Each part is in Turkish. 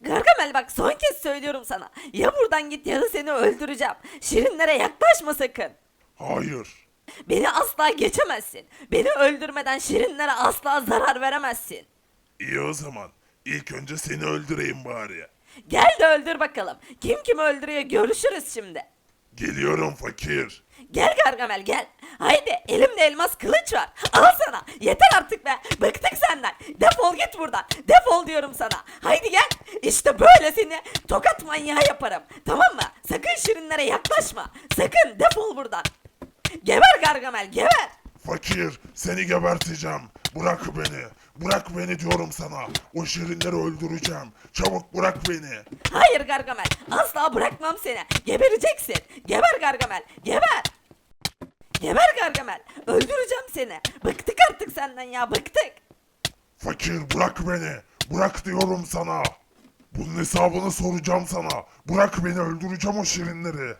Gargamel bak son kez söylüyorum sana. Ya buradan git ya da seni öldüreceğim. Şirinlere yaklaşma sakın. Hayır. Beni asla geçemezsin. Beni öldürmeden şirinlere asla zarar veremezsin. İyi o zaman. İlk önce seni öldüreyim bari. Gel de öldür bakalım. Kim kimi öldürüyor görüşürüz şimdi. Geliyorum fakir. Gel Gargamel gel. Haydi elimde elmas kılıç var. Al sana. Yeter artık be. Bıktık senden. Defol git buradan. Defol diyorum sana. Haydi gel. İşte böyle seni tokat manyağı yaparım. Tamam mı? Sakın şirinlere yaklaşma. Sakın defol buradan. Geber Gargamel geber. Fakir seni geberteceğim. Bırak beni. Bırak beni diyorum sana. O şirinleri öldüreceğim. Çabuk bırak beni. Hayır Gargamel. Asla bırakmam seni. Gebereceksin. Geber Gargamel. Geber. Geber Gargamel. Öldüreceğim seni. Bıktık artık senden ya bıktık. Fakir bırak beni. Bırak diyorum sana. Bunun hesabını soracağım sana. Bırak beni öldüreceğim o şirinleri.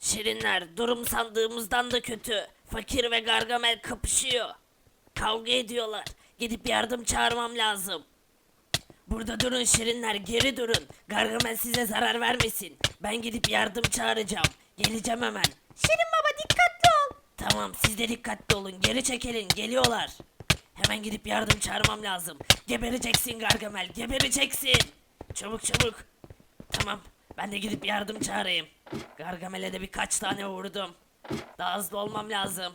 Şirinler durum sandığımızdan da kötü. Fakir ve Gargamel kapışıyor. Kavga ediyorlar. Gidip yardım çağırmam lazım. Burada durun Şirinler geri durun. Gargamel size zarar vermesin. Ben gidip yardım çağıracağım. Geleceğim hemen. Şirin baba dikkatli ol. Tamam siz de dikkatli olun. Geri çekilin geliyorlar. Hemen gidip yardım çağırmam lazım. Gebereceksin Gargamel gebereceksin. Çabuk çabuk. Tamam ben de gidip yardım çağırayım. Gargamel'e de birkaç tane vurdum. Daha hızlı olmam lazım.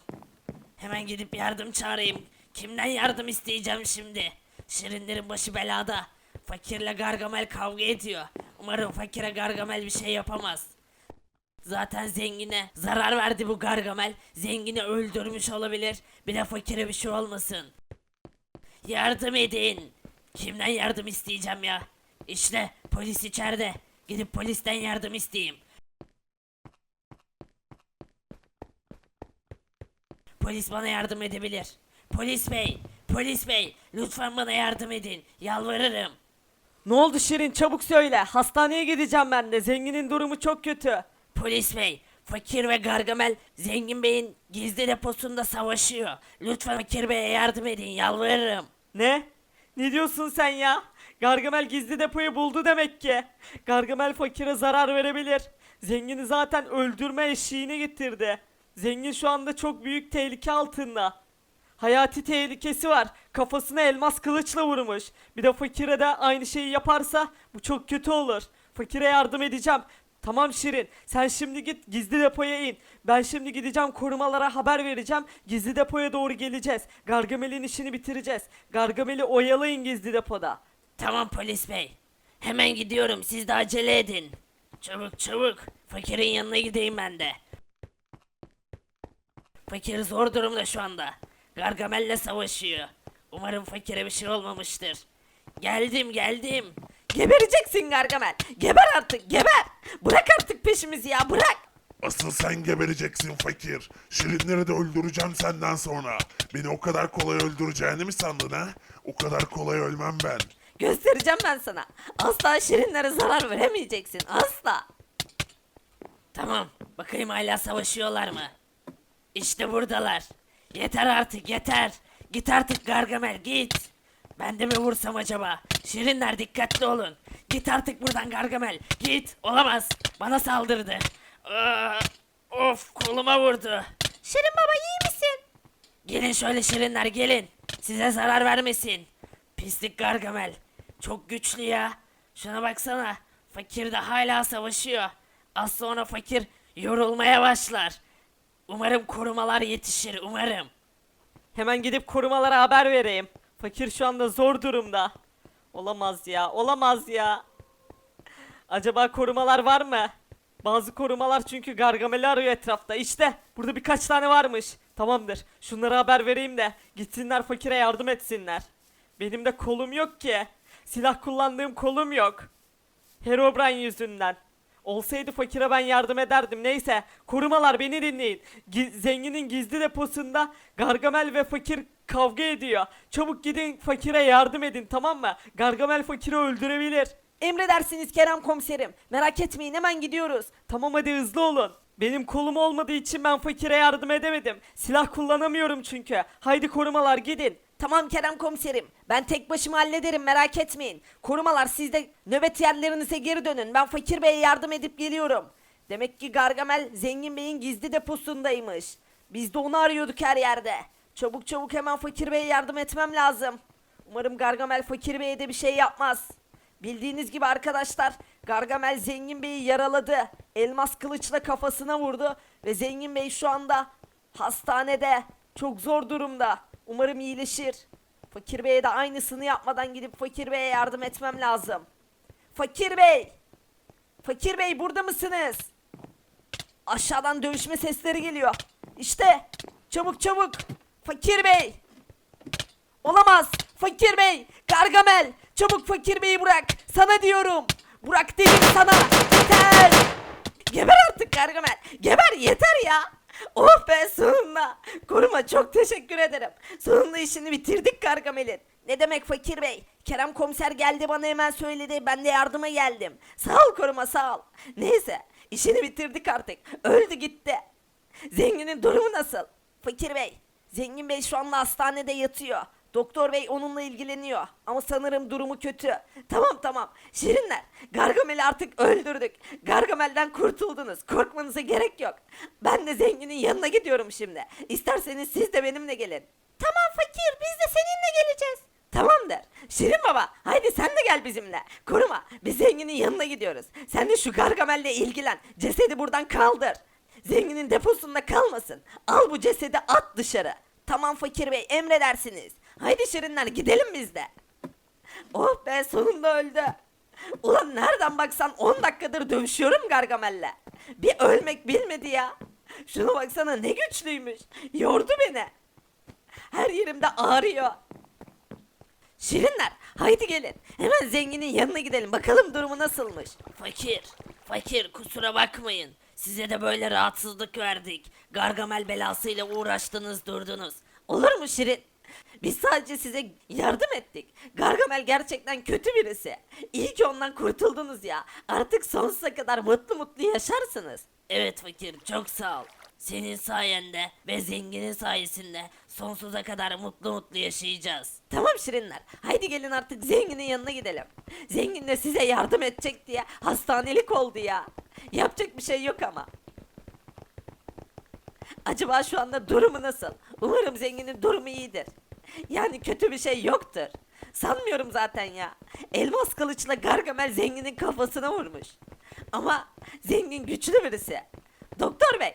Hemen gidip yardım çağırayım. Kimden yardım isteyeceğim şimdi? Şirinlerin başı belada. Fakirle Gargamel kavga ediyor. Umarım fakire Gargamel bir şey yapamaz. Zaten zengine zarar verdi bu Gargamel. Zengini öldürmüş olabilir. Bir de fakire bir şey olmasın. Yardım edin. Kimden yardım isteyeceğim ya? İşte polis içeride. Gidip polisten yardım isteyeyim. Polis bana yardım edebilir. Polis bey, polis bey, lütfen bana yardım edin. Yalvarırım. Ne oldu Şirin çabuk söyle. Hastaneye gideceğim ben de. Zenginin durumu çok kötü. Polis bey, Fakir ve Gargamel Zengin Bey'in gizli deposunda savaşıyor. Lütfen Fakir Bey'e yardım edin, yalvarırım. Ne? Ne diyorsun sen ya? Gargamel gizli depoyu buldu demek ki. Gargamel fakire zarar verebilir. Zengini zaten öldürme eşiğine getirdi. Zengin şu anda çok büyük tehlike altında. Hayati tehlikesi var. Kafasına elmas kılıçla vurmuş. Bir de fakire de aynı şeyi yaparsa bu çok kötü olur. Fakire yardım edeceğim. Tamam Şirin, sen şimdi git gizli depoya in. Ben şimdi gideceğim korumalara haber vereceğim. Gizli depoya doğru geleceğiz. Gargamel'in işini bitireceğiz. Gargamel'i oyalayın gizli depoda. Tamam polis bey. Hemen gidiyorum, siz de acele edin. Çabuk çabuk. Fakirin yanına gideyim ben de. Fakir zor durumda şu anda. Gargamel'le savaşıyor. Umarım fakire bir şey olmamıştır. Geldim geldim. Gebereceksin Gargamel. Geber artık geber. Bırak artık peşimizi ya bırak. Asıl sen gebereceksin fakir. Şirinleri de öldüreceğim senden sonra. Beni o kadar kolay öldüreceğini mi sandın ha? O kadar kolay ölmem ben. Göstereceğim ben sana. Asla şirinlere zarar veremeyeceksin. Asla. Tamam. Bakayım hala savaşıyorlar mı? İşte buradalar. Yeter artık yeter. Git artık Gargamel git. Ben de mi vursam acaba? Şirinler dikkatli olun. Git artık buradan Gargamel. Git. Olamaz. Bana saldırdı. Aa, of koluma vurdu. Şirin baba iyi misin? Gelin şöyle şirinler gelin. Size zarar vermesin. Pislik Gargamel. Çok güçlü ya. Şuna baksana. Fakir de hala savaşıyor. Az sonra fakir yorulmaya başlar. Umarım korumalar yetişir umarım. Hemen gidip korumalara haber vereyim. Fakir şu anda zor durumda. Olamaz ya, olamaz ya. Acaba korumalar var mı? Bazı korumalar çünkü Gargamel'i arıyor etrafta. İşte burada birkaç tane varmış. Tamamdır. Şunlara haber vereyim de gitsinler fakire yardım etsinler. Benim de kolum yok ki. Silah kullandığım kolum yok. Herobrine yüzünden. Olsaydı fakire ben yardım ederdim. Neyse korumalar beni dinleyin. Gi- zenginin gizli deposunda Gargamel ve fakir kavga ediyor. Çabuk gidin fakire yardım edin tamam mı? Gargamel fakiri öldürebilir. Emredersiniz Kerem komiserim. Merak etmeyin hemen gidiyoruz. Tamam hadi hızlı olun. Benim kolum olmadığı için ben fakire yardım edemedim. Silah kullanamıyorum çünkü. Haydi korumalar gidin. Tamam Kerem komiserim. Ben tek başıma hallederim merak etmeyin. Korumalar siz de nöbet yerlerinize geri dönün. Ben Fakir Bey'e yardım edip geliyorum. Demek ki Gargamel Zengin Bey'in gizli deposundaymış. Biz de onu arıyorduk her yerde. Çabuk çabuk hemen Fakir Bey'e yardım etmem lazım. Umarım Gargamel Fakir Bey'e de bir şey yapmaz. Bildiğiniz gibi arkadaşlar Gargamel Zengin Bey'i yaraladı. Elmas kılıçla kafasına vurdu ve Zengin Bey şu anda hastanede. Çok zor durumda. Umarım iyileşir. Fakir Bey'e de aynısını yapmadan gidip Fakir Bey'e yardım etmem lazım. Fakir Bey! Fakir Bey burada mısınız? Aşağıdan dövüşme sesleri geliyor. İşte çabuk çabuk. Fakir Bey! Olamaz. Fakir Bey, Gargamel, çabuk Fakir Bey'i bırak. Sana diyorum. Bırak dedim sana. Yeter. Geber artık Gargamel. Geber yeter ya. Oh be sonunda. Koruma çok teşekkür ederim. Sonunda işini bitirdik Gargamel'in. Ne demek Fakir Bey? Kerem komiser geldi bana hemen söyledi. Ben de yardıma geldim. Sağ ol koruma sağ ol. Neyse işini bitirdik artık. Öldü gitti. Zenginin durumu nasıl? Fakir Bey, Zengin Bey şu anda hastanede yatıyor. Doktor Bey onunla ilgileniyor. Ama sanırım durumu kötü. Tamam tamam. Şirinler, Gargamel'i artık öldürdük. Gargamel'den kurtuldunuz. Korkmanıza gerek yok. Ben de Zengin'in yanına gidiyorum şimdi. İsterseniz siz de benimle gelin. Tamam fakir, biz de seninle geleceğiz. Tamamdır. Şirin baba, haydi sen de gel bizimle. Koruma, biz Zengin'in yanına gidiyoruz. Sen de şu Gargamel'le ilgilen. Cesedi buradan kaldır. Zenginin deposunda kalmasın. Al bu cesedi at dışarı. Tamam fakir bey emredersiniz. Haydi şirinler gidelim biz de. Oh be sonunda öldü. Ulan nereden baksan 10 dakikadır dövüşüyorum Gargamel'le. Bir ölmek bilmedi ya. Şuna baksana ne güçlüymüş. Yordu beni. Her yerimde ağrıyor. Şirinler haydi gelin. Hemen zenginin yanına gidelim bakalım durumu nasılmış. Fakir, fakir kusura bakmayın. Size de böyle rahatsızlık verdik. Gargamel belasıyla uğraştınız durdunuz. Olur mu Şirin? Biz sadece size yardım ettik. Gargamel gerçekten kötü birisi. İyi ki ondan kurtuldunuz ya. Artık sonsuza kadar mutlu mutlu yaşarsınız. Evet fakir çok sağ ol. Senin sayende ve zenginin sayesinde sonsuza kadar mutlu mutlu yaşayacağız. Tamam Şirinler. Haydi gelin artık zenginin yanına gidelim. Zengin de size yardım edecek diye hastanelik oldu ya. Yapacak bir şey yok ama. Acaba şu anda durumu nasıl? Umarım zenginin durumu iyidir. Yani kötü bir şey yoktur. Sanmıyorum zaten ya. Elmas kılıçla Gargamel zenginin kafasına vurmuş. Ama zengin güçlü birisi. Doktor bey.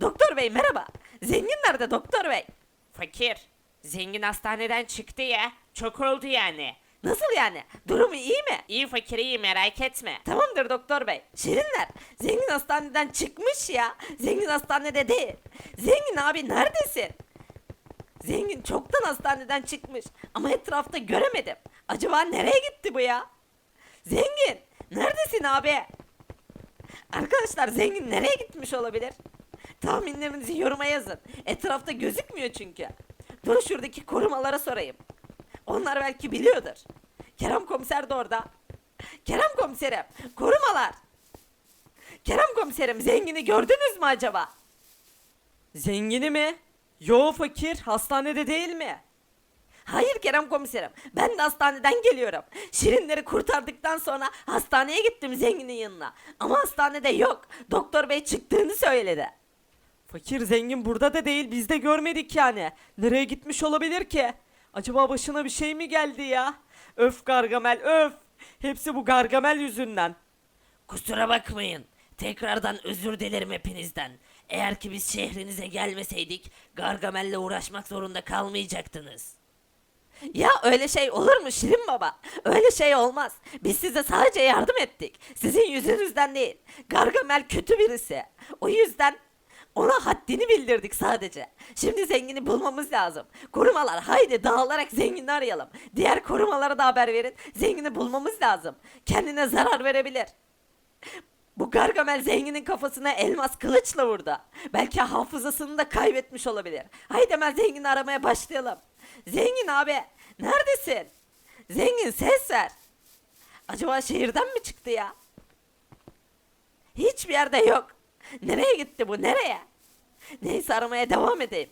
Doktor bey merhaba. Zengin nerede doktor bey? Fakir. Zengin hastaneden çıktı ya. Çok oldu yani. Nasıl yani? Durumu iyi mi? İyi fakir iyi merak etme. Tamamdır doktor bey. Şirinler, zengin hastaneden çıkmış ya. Zengin hastanede değil. Zengin abi neredesin? Zengin çoktan hastaneden çıkmış ama etrafta göremedim. Acaba nereye gitti bu ya? Zengin, neredesin abi? Arkadaşlar zengin nereye gitmiş olabilir? Tahminlerinizi yoruma yazın. Etrafta gözükmüyor çünkü. Dur şuradaki korumalara sorayım. Onlar belki biliyordur. Kerem komiser de orada. Kerem komiserim, korumalar. Kerem komiserim, zengini gördünüz mü acaba? Zengini mi? Yo fakir hastanede değil mi? Hayır Kerem komiserim, ben de hastaneden geliyorum. Şirinleri kurtardıktan sonra hastaneye gittim zenginin yanına. Ama hastanede yok. Doktor bey çıktığını söyledi. Fakir zengin burada da değil biz de görmedik yani. Nereye gitmiş olabilir ki? Acaba başına bir şey mi geldi ya? Öf Gargamel öf. Hepsi bu Gargamel yüzünden. Kusura bakmayın. Tekrardan özür dilerim hepinizden. Eğer ki biz şehrinize gelmeseydik Gargamel'le uğraşmak zorunda kalmayacaktınız. Ya öyle şey olur mu Şirin baba? Öyle şey olmaz. Biz size sadece yardım ettik. Sizin yüzünüzden değil. Gargamel kötü birisi. O yüzden ona haddini bildirdik sadece. Şimdi zengini bulmamız lazım. Korumalar haydi dağılarak zengini arayalım. Diğer korumalara da haber verin. Zengini bulmamız lazım. Kendine zarar verebilir. Bu Gargamel zenginin kafasına elmas kılıçla vurdu. Belki hafızasını da kaybetmiş olabilir. Haydi hemen zengini aramaya başlayalım. Zengin abi neredesin? Zengin ses ver. Acaba şehirden mi çıktı ya? Hiçbir yerde yok. Nereye gitti bu nereye? Neyse aramaya devam edeyim.